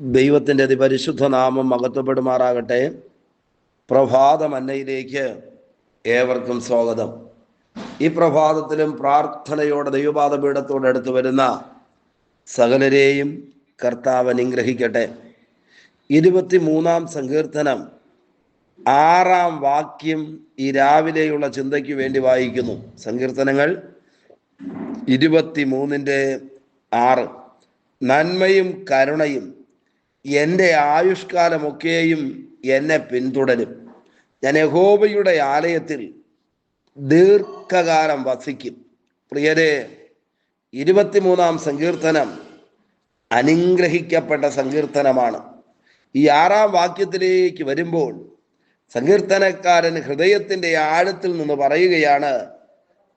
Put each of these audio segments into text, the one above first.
ദൈവത്തിന്റെ അതിപരിശുദ്ധ നാമം മഹത്വപ്പെടുമാറാകട്ടെ പ്രഭാതമന്നയിലേക്ക് ഏവർക്കും സ്വാഗതം. ഈ പ്രഭാതത്തിലും പ്രാർത്ഥനയോടെ ദൈവപാത പീഠത്തോടെ അടുത്ത് വരുന്ന സകലരെയും കർത്താവ് അനുഗ്രഹിക്കട്ടെ. ഇരുപത്തി മൂന്നാം സങ്കീർത്തനം ആറാം വാക്യം ഈ രാവിലെയുള്ള ചിന്തയ്ക്ക് വേണ്ടി വായിക്കുന്നു. സങ്കീർത്തനങ്ങൾ ഇരുപത്തി മൂന്നിന്റെ ആറ്. നന്മയും കരുണയും എന്റെ ആയുഷ്കാലമൊക്കെയും എന്നെ പിന്തുടരും. ഞാൻ യഹോബയുടെ ആലയത്തിൽ ദീർഘകാലം വസിക്കും. പ്രിയരെ ഇരുപത്തിമൂന്നാം സങ്കീർത്തനം അനുഗ്രഹിക്കപ്പെട്ട സങ്കീർത്തനമാണ്. ഈ ആറാം വാക്യത്തിലേക്ക് വരുമ്പോൾ സങ്കീർത്തനക്കാരൻ ഹൃദയത്തിന്റെ ആഴത്തിൽ നിന്ന് പറയുകയാണ്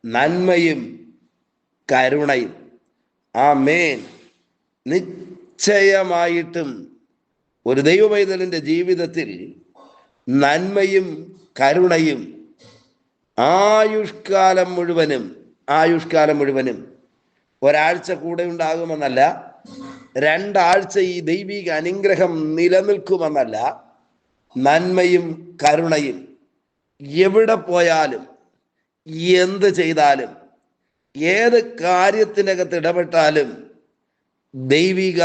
നന്മയും കരുണയും. ആ മേൻ നിശ്ചയമായിട്ടും ഒരു ദൈവമൈതലിന്റെ ജീവിതത്തിൽ നന്മയും കരുണയും ആയുഷ്കാലം മുഴുവനും ആയുഷ്കാലം മുഴുവനും ഒരാഴ്ച കൂടെ ഉണ്ടാകുമെന്നല്ല രണ്ടാഴ്ച ഈ ദൈവിക അനുഗ്രഹം നിലനിൽക്കുമെന്നല്ല നന്മയും കരുണയും എവിടെ പോയാലും എന്ത് ചെയ്താലും ഏത് കാര്യത്തിനകത്ത് ഇടപെട്ടാലും ദൈവിക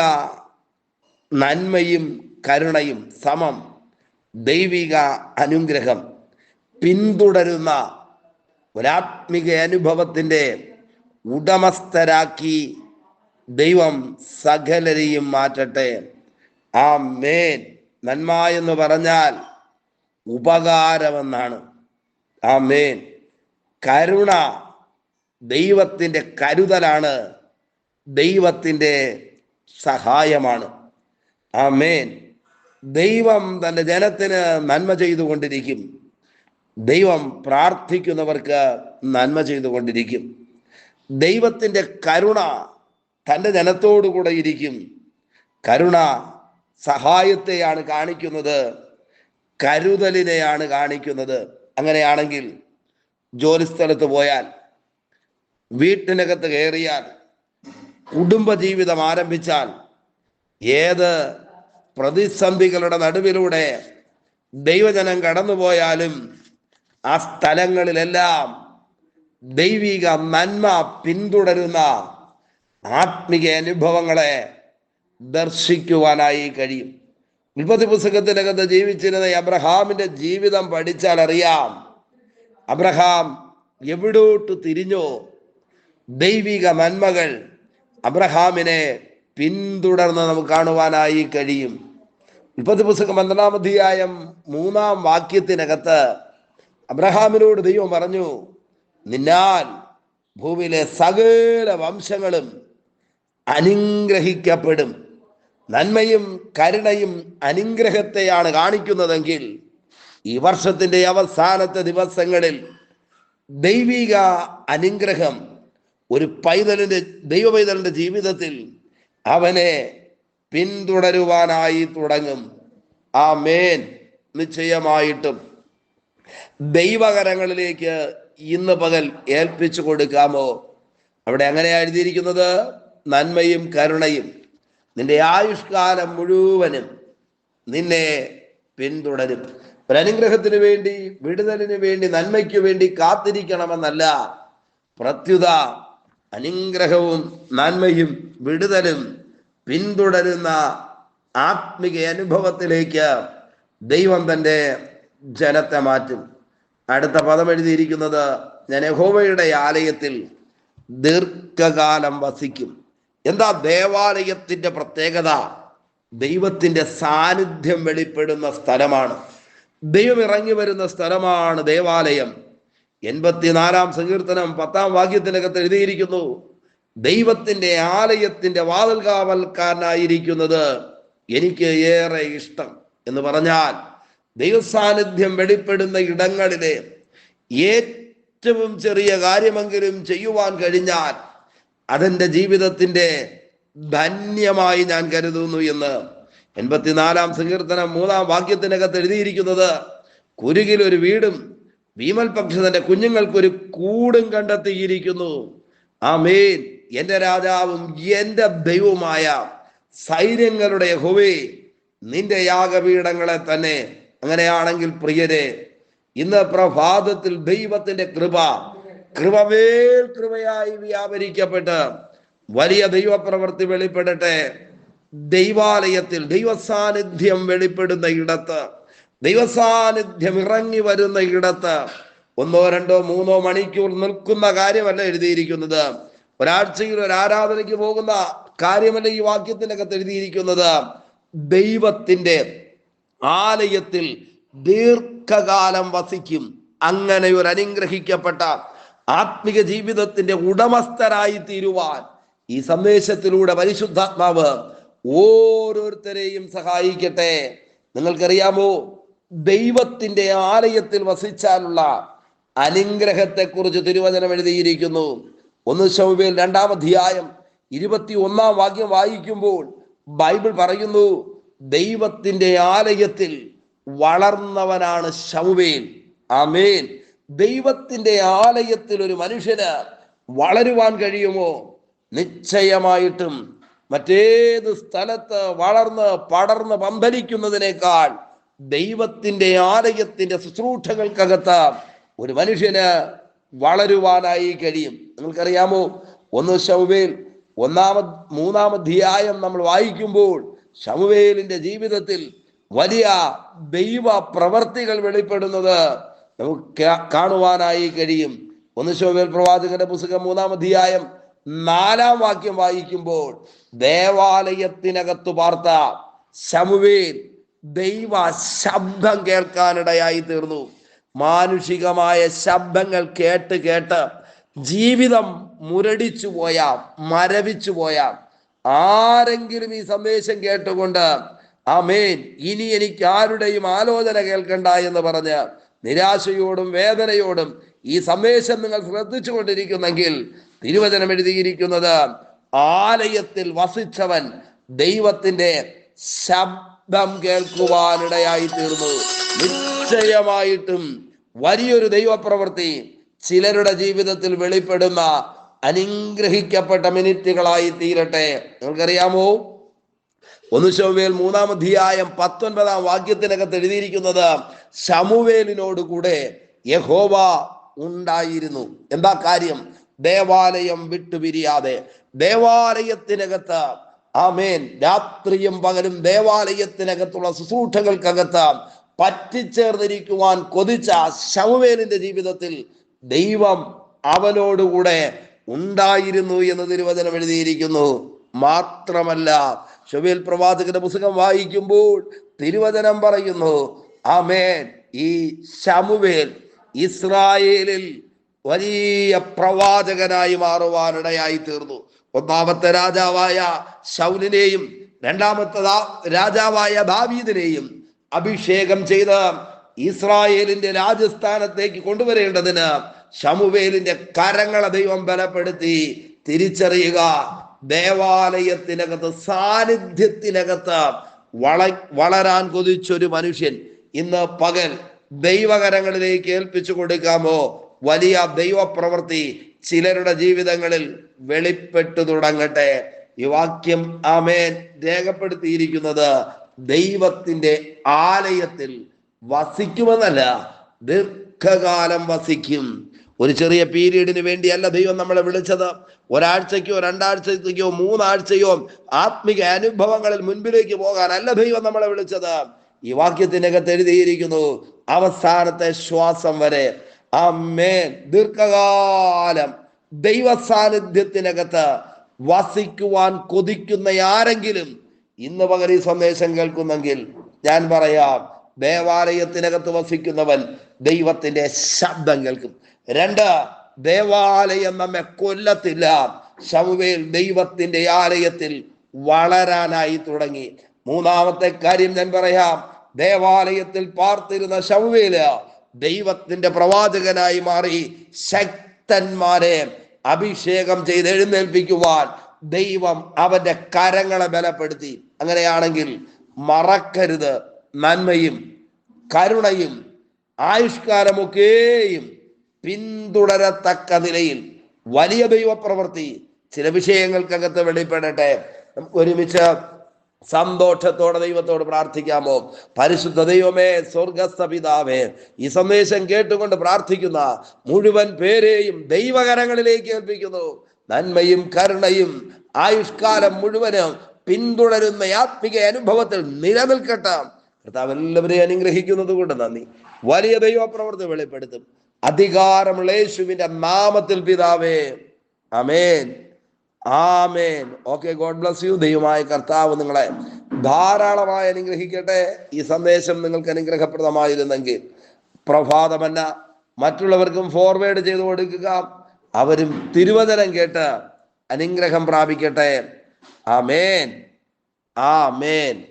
നന്മയും കരുണയും സമം ദൈവിക അനുഗ്രഹം പിന്തുടരുന്ന ഒരാത്മിക അനുഭവത്തിന്റെ ഉടമസ്ഥരാക്കി ദൈവം സകലരെയും മാറ്റട്ടെ. ആ മേൻ നന്മ എന്ന് പറഞ്ഞാൽ ഉപകാരമെന്നാണ്. ആ മേൻ കരുണ ദൈവത്തിന്റെ കരുതലാണ് ദൈവത്തിന്റെ സഹായമാണ്. ആ മേൻ ദൈവം തന്റെ ജനത്തിന് നന്മ ചെയ്തുകൊണ്ടിരിക്കും. ദൈവം പ്രാർത്ഥിക്കുന്നവർക്ക് നന്മ ചെയ്തുകൊണ്ടിരിക്കും. ദൈവത്തിന്റെ കരുണ തന്റെ ജനത്തോടുകൂടെ ഇരിക്കും. കരുണ സഹായത്തെയാണ് കാണിക്കുന്നത്. കരുതലിനെയാണ് കാണിക്കുന്നത്. അങ്ങനെയാണെങ്കിൽ ജോലിസ്ഥലത്ത് പോയാൽ വീട്ടിനകത്ത് കയറിയാൽ കുടുംബജീവിതം ആരംഭിച്ചാൽ ഏത് പ്രതിസന്ധികളുടെ നടുവിലൂടെ ദൈവജനം കടന്നുപോയാലും ആ സ്ഥലങ്ങളിലെല്ലാം ദൈവിക നന്മ പിന്തുടരുന്ന ആത്മിക അനുഭവങ്ങളെ ദർശിക്കുവാനായി കഴിയും. ഉൽപ്പത്തി പുസ്തകത്തിനകത്ത് ജീവിച്ചിരുന്ന അബ്രഹാമിന്റെ ജീവിതം പഠിച്ചാൽ അറിയാം. അബ്രഹാം എവിടോട്ട് തിരിഞ്ഞോ ദൈവിക നന്മകൾ അബ്രഹാമിനെ പിന്തുടർന്ന് നമുക്ക് കാണുവാനായി കഴിയും. ഉൽപ്പത്തി പുസ്തകം പന്ത്രണ്ടാം അധ്യായം മൂന്നാം വാക്യത്തിനകത്ത് അബ്രഹാമിനോട് ദൈവം പറഞ്ഞു നിന്നാൽ ഭൂമിയിലെ സകല വംശങ്ങളും അനുഗ്രഹിക്കപ്പെടും. നന്മയും കരുണയും അനുഗ്രഹത്തെയാണ് കാണിക്കുന്നതെങ്കിൽ ഈ വർഷത്തിന്റെ അവസാനത്തെ ദിവസങ്ങളിൽ ദൈവിക അനുഗ്രഹം ഒരു പൈതലിന്റെ ദൈവ പൈതലിന്റെ ജീവിതത്തിൽ അവനെ പിന്തുടരുവാനായി തുടങ്ങും. ആ മേൻ നിശ്ചയമായിട്ടും. ദൈവകരങ്ങളിലേക്ക് ഇന്ന് പകൽ ഏൽപ്പിച്ചു കൊടുക്കാമോ? അവിടെ അങ്ങനെ എഴുതിയിരിക്കുന്നത്? നന്മയും കരുണയും. നിന്റെ ആയുഷ്കാലം മുഴുവനും നിന്നെ പിന്തുടരും. ഒരനുഗ്രഹത്തിന് വേണ്ടി വിടുതലിന് വേണ്ടി നന്മയ്ക്ക് വേണ്ടി കാത്തിരിക്കണമെന്നല്ല. പ്രത്യുത അനുഗ്രഹവും നന്മയും വിടുതലും പിന്തുടരുന്ന ആത്മിക അനുഭവത്തിലേക്ക് ദൈവം തന്റെ ജനത്തെ മാറ്റും. അടുത്ത പദം എഴുതിയിരിക്കുന്നത് ഞാൻ യഹോവയുടെ ആലയത്തിൽ ദീർഘകാലം വസിക്കും. എന്താ ദേവാലയത്തിന്റെ പ്രത്യേകത? ദൈവത്തിന്റെ സാന്നിധ്യം വെളിപ്പെടുന്ന സ്ഥലമാണ്. ദൈവം ഇറങ്ങി വരുന്ന സ്ഥലമാണ് ദേവാലയം. എൺപത്തിനാലാം സങ്കീർത്തനം പത്താം വാക്യത്തിനകത്ത് എഴുതിയിരിക്കുന്നു ദൈവത്തിന്റെ ആലയത്തിന്റെ വാതിൽ കാവൽക്കാരനായിരിക്കുന്നത് എനിക്ക് ഏറെ ഇഷ്ടം എന്ന് പറഞ്ഞാൽ ദൈവസാന്നിധ്യം വെളിപ്പെടുന്ന ഇടങ്ങളിലെ ഏറ്റവും ചെറിയ കാര്യമെങ്കിലും ചെയ്യുവാൻ കഴിഞ്ഞാൽ അതെന്റെ ജീവിതത്തിന്റെ ധന്യമായി ഞാൻ കരുതുന്നു എന്ന് എൺപത്തിനാലാം സങ്കീർത്തനം മൂന്നാം വാക്യത്തിനകത്ത് എഴുതിയിരിക്കുന്നത് കുരുകിൽ ഒരു വീടും ഭീമൽ പക്ഷത്തിന്റെ കുഞ്ഞുങ്ങൾക്കൊരു കൂടും കണ്ടെത്തിയിരിക്കുന്നു. ആ ആമേൻ. എന്റെ രാജാവും എന്റെ ദൈവവുമായ സൈന്യങ്ങളുടെ യഹോവേ നിന്റെ യാഗപീഠങ്ങളെ തന്നെ അങ്ങനെയാണെങ്കിൽ പ്രിയരെ ഇന്ന് പ്രഭാതത്തിൽ ദൈവത്തിന്റെ കൃപ കൃപമേൽ കൃപയായി വ്യാപരിക്കപ്പെട്ട് വലിയ ദൈവപ്രവൃത്തി വെളിപ്പെടട്ടെ. ദൈവാലയത്തിൽ ദൈവസാന്നിധ്യം വെളിപ്പെടുന്ന ഇടത്ത് ദൈവസാന്നിധ്യം ഇറങ്ങി വരുന്ന ഇടത്ത് ഒന്നോ രണ്ടോ മൂന്നോ മണിക്കൂർ നിൽക്കുന്ന കാര്യമല്ല എഴുതിയിരിക്കുന്നത്. ഒരാഴ്ചയിൽ ഒരു ആരാധനയ്ക്ക് പോകുന്ന കാര്യമല്ല ഈ വാക്യത്തിനകത്ത് എഴുതിയിരിക്കുന്നത്. ദൈവത്തിന്റെ ആലയത്തിൽ ദീർഘകാലം വസിക്കും. അങ്ങനെ ഒരു അനുഗ്രഹിക്കപ്പെട്ട ആത്മിക ജീവിതത്തിന്റെ ഉടമസ്ഥരായി തീരുവാൻ ഈ സന്ദേശത്തിലൂടെ പരിശുദ്ധാത്മാവ് ഓരോരുത്തരെയും സഹായിക്കട്ടെ. നിങ്ങൾക്കറിയാമോ? ദൈവത്തിന്റെ ആലയത്തിൽ വസിച്ചാലുള്ള അനുഗ്രഹത്തെക്കുറിച്ച് തിരുവചനം എഴുതിയിരിക്കുന്നു. ഒന്ന് ശമുവേൽ രണ്ടാം അധ്യായം ഇരുപത്തി ഒന്നാം വാക്യം വായിക്കുമ്പോൾ ബൈബിൾ പറയുന്നു ദൈവത്തിന്റെ ആലയത്തിൽ വളർന്നവനാണ് ശമുവേൽ ആമേൻ. ദൈവത്തിന്റെ ആലയത്തിൽ ഒരു മനുഷ്യന് വളരുവാൻ കഴിയുമോ? നിശ്ചയമായിട്ടും. മറ്റേത് സ്ഥലത്ത് വളർന്ന് പടർന്ന് പന്തലിക്കുന്നതിനേക്കാൾ ദൈവത്തിന്റെ ആലയത്തിന്റെ ശുശ്രൂഷകൾക്കകത്ത് ഒരു മനുഷ്യന് വളരുവാനായി കഴിയും. നിങ്ങൾക്കറിയാമോ? ഒന്ന് ശമുവേൽ ഒന്നാമത് മൂന്നാമധ്യായം നമ്മൾ വായിക്കുമ്പോൾ ശമുവേലിന്റെ ജീവിതത്തിൽ വലിയ ദൈവ പ്രവർത്തികൾ വെളിപ്പെടുന്നത് നമുക്ക് കാണുവാനായി കഴിയും. ഒന്ന് ശോവേൽ പ്രവാചകന്റെ പുസ്തകം മൂന്നാം അധ്യായം നാലാം വാക്യം വായിക്കുമ്പോൾ ദേവാലയത്തിനകത്ത് പാർത്ത ശമുവേൽ ദൈവ ശബ്ദം കേൾക്കാനിടയായി തീർന്നു. മാനുഷികമായ ശബ്ദങ്ങൾ കേട്ട് കേട്ട് ജീവിതം മുരടിച്ചു പോയ മരവിച്ചു പോയ ആരെങ്കിലും ഈ സന്ദേശം കേട്ടുകൊണ്ട് ആമേൻ ഇനി എനിക്ക് ആരുടെയും ആലോചന കേൾക്കണ്ട എന്ന് പറഞ്ഞ് നിരാശയോടും വേദനയോടും ഈ സന്ദേശം നിങ്ങൾ ശ്രദ്ധിച്ചു കൊണ്ടിരിക്കുന്നെങ്കിൽ തിരുവചനം എഴുതിയിരിക്കുന്നത് ആലയത്തിൽ വസിച്ചവൻ ദൈവത്തിന്റെ ശബ്ദം കേൾക്കുവാനിടയായി തീർന്നു നിശ്ചയമായിട്ടും വലിയൊരു ദൈവപ്രവൃത്തി ചിലരുടെ ജീവിതത്തിൽ വെളിപ്പെടുന്ന അനുഗ്രഹിക്കപ്പെട്ട മിനിറ്റുകളായി തീരട്ടെ. നിങ്ങൾക്കറിയാമോ? ഒന്ന് ശമുവേൽ മൂന്നാം അധ്യായം പത്തൊൻപതാം വാക്യത്തിനകത്ത് എഴുതിയിരിക്കുന്നത് ശമുവേലിനോട് കൂടെ യഹോവ ഉണ്ടായിരുന്നു. എന്താ കാര്യം? ദേവാലയം വിട്ടുപിരിയാതെ ദേവാലയത്തിനകത്ത് ആമേൻ രാത്രിയും പകലും ദേവാലയത്തിനകത്തുള്ള ശുശ്രൂഷകൾക്കകത്ത് പറ്റിച്ചേർന്നിരിക്കുവാൻ കൊതിച്ച ശമുവേലിന്റെ ജീവിതത്തിൽ ദൈവം അവനോടുകൂടെ ഉണ്ടായിരുന്നു എന്ന് തിരുവചനം എഴുതിയിരിക്കുന്നു. മാത്രമല്ല ഷൊബേൽ പ്രവാചകന്റെ പുസ്തകം വായിക്കുമ്പോൾ തിരുവചനം പറയുന്നു ആമേൻ. ഈ ശമുവേൽ ഇസ്രായേലിൽ വലിയ പ്രവാചകനായി മാറുവാനിടയായി തീർന്നു ഒന്നാമത്തെ രാജാവായ ശൗലിനെയും രണ്ടാമത്തെ രാജാവായ ദാവീദിനെയും അഭിഷേകം ചെയ്ത് ഇസ്രായേലിന്റെ രാജസ്ഥാനത്തേക്ക് കൊണ്ടുവരേണ്ടതിന് ശമുവേലിന്റെ കരങ്ങളെ ദൈവം ബലപ്പെടുത്തി തിരിച്ചറിയുക. ദേവാലയത്തിനകത്ത് സാന്നിധ്യത്തിനകത്ത് വള വളരാൻ കൊതിച്ചൊരു മനുഷ്യൻ ഇന്ന് പകൽ ദൈവകരങ്ങളിലേക്ക് ഏൽപ്പിച്ചു കൊടുക്കാമോ? വലിയ ദൈവപ്രവൃത്തി ചിലരുടെ ജീവിതങ്ങളിൽ വെളിപ്പെട്ടു തുടങ്ങട്ടെ. ഈ വാക്യം ആമേൻ രേഖപ്പെടുത്തിയിരിക്കുന്നത് ദൈവത്തിന്റെ ആലയത്തിൽ വസിക്കുമെന്നല്ല ദീർഘകാലം വസിക്കും. ഒരു ചെറിയ പീരീഡിന് വേണ്ടിയല്ല ദൈവം നമ്മളെ വിളിച്ചത്. ഒരാഴ്ചയ്ക്കോ രണ്ടാഴ്ചയ്ക്കോ മൂന്നാഴ്ചയോ ആത്മിക അനുഭവങ്ങളിൽ മുൻപിലേക്ക് പോകാനല്ല ദൈവം നമ്മളെ വിളിച്ചത്. ഈ വാക്യത്തിനകത്ത് എഴുതിയിരിക്കുന്നു അവസാനത്തെ ശ്വാസം വരെ. അമ്മേ ദീർഘകാലം ദൈവ സാന്നിധ്യത്തിനകത്ത് വസിക്കുവാൻ കൊതിക്കുന്ന ആരെങ്കിലും ഇന്ന് പകരം ഈ സന്ദേശം കേൾക്കുന്നെങ്കിൽ ഞാൻ പറയാം ദേവാലയത്തിനകത്ത് വസിക്കുന്നവൻ ദൈവത്തിന്റെ ശബ്ദം കേൾക്കും. രണ്ട് ദേവാലയം നമ്മെ കൊല്ലത്തില്ല. ശവുവേൽ ദൈവത്തിന്റെ ആലയത്തിൽ വളരാനായി തുടങ്ങി. മൂന്നാമത്തെ കാര്യം ഞാൻ പറയാം. ദേവാലയത്തിൽ പാർത്തിരുന്ന ശവുവേൽ ദൈവത്തിന്റെ പ്രവാചകനായി മാറി ശക്തന്മാരെ അഭിഷേകം ചെയ്ത് എഴുന്നേൽപ്പിക്കുവാൻ ദൈവം അവന്റെ കരങ്ങളെ ബലപ്പെടുത്തി. അങ്ങനെയാണെങ്കിൽ മറക്കരുത്. നന്മയും കരുണയും ആയുഷ്കാലമൊക്കെയും പിന്തുടരത്തക്ക നിലയിൽ വലിയ ദൈവപ്രവൃത്തി. ചില വിഷയങ്ങൾക്കകത്ത് വെളിപ്പെടട്ടെ. ഒരുമിച്ച് സന്തോഷത്തോടെ ദൈവത്തോട് പ്രാർത്ഥിക്കാമോ? പരിശുദ്ധ ദൈവമേ സ്വർഗസ്ഥ പിതാവേ ഈ സന്ദേശം കേട്ടുകൊണ്ട് പ്രാർത്ഥിക്കുന്ന മുഴുവൻ പേരെയും ദൈവകരങ്ങളിലേക്ക് ഏൽപ്പിക്കുന്നു. നന്മയും കരുണയും ആയുഷ്കാലം മുഴുവനും പിന്തുടരുന്ന ആത്മിക അനുഭവത്തിൽ നിലനിൽക്കട്ടെ. കർത്താവ് എല്ലാവരെയും അനുഗ്രഹിക്കുന്നത് കൊണ്ട് നന്ദി. വലിയ ദൈവപ്രവർത്തി വെളിപ്പെടുത്തും. അധികാരമുള്ള യേശുവിന്റെ നാമത്തിൽ പിതാവേ amen amen. Okay God bless you. ദൈവമായ കർത്താവ് നിങ്ങളെ ധാരാളമായി അനുഗ്രഹിക്കട്ടെ. ഈ സന്ദേശം നിങ്ങൾക്ക് അനുഗ്രഹപ്രദമായിരുന്നെങ്കിൽ പ്രഭാതമല്ല മറ്റുള്ളവർക്കും ഫോർവേഡ് ചെയ്തു കൊടുക്കുക. അവരും തിരുവചനം കേട്ട് അനുഗ്രഹം പ്രാപിക്കട്ടെ. ആമേൻ. ആമേൻ.